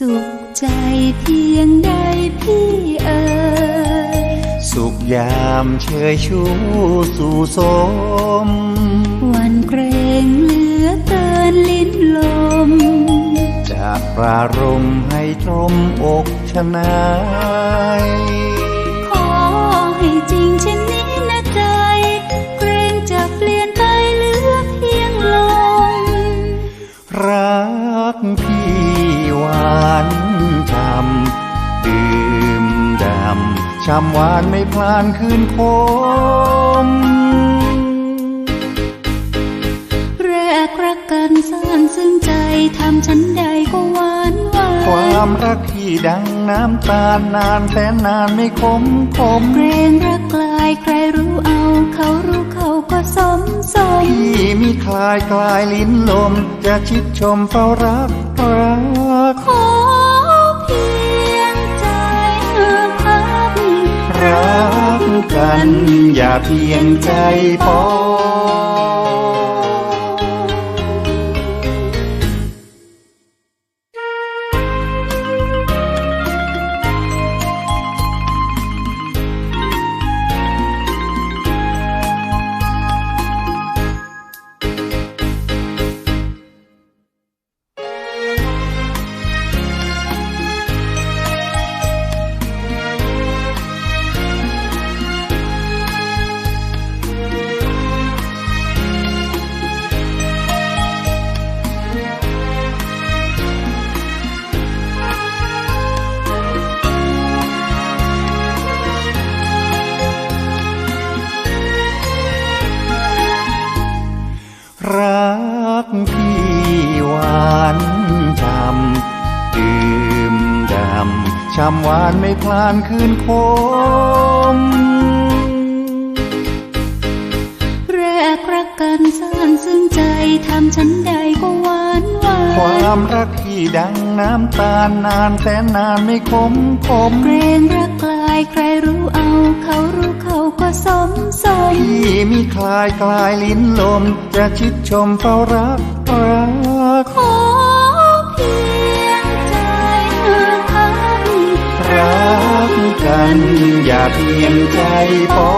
สุขใจเพียงใดพี่เอ๋ยสุขยามเชยชูสู่สมหวันเกรงเหลือเกินลิ้นลมจากปรารมให้ตรมอกชนายขอให้จริงเช่นนี้นะใจ เกรงจะเปลี่ยนไปเหลือเพียงลมรักำช้ำหวานไม่พลานคืนคม แรกรักกันซ่านซึ่งใจทำฉันใดก็หวานหวาความมรักที่ดังน้ำตาลนานแสนนานไม่คมคมเกรงรักกลายใครรู้เอาเขารู้เขาก็สมสมพี่มีคลายกลายลิ้นลม จะชิดชมเฝ้ารักรัก กัน อย่าเพียงใจพอานจำดื่มดำช้ำหวานไม่พลานคืนคมแรกรักกันซ่านซึ่งใจทำฉันใดก็หวานหวาความมรักที่ดังน้ำตาลนานแสนนานไม่คมคมเกรงรักกลายใครรู้เอาเขารู้เขาก็สมสม พี่มีคลายกลายลิ้นลม จะชิดชมเฝ้ารักรักขอเพียงใจพักรักกัน อย่าเพียงใจพอ